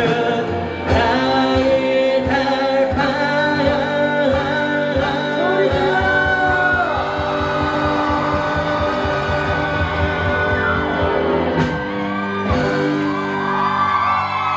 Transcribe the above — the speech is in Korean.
하늘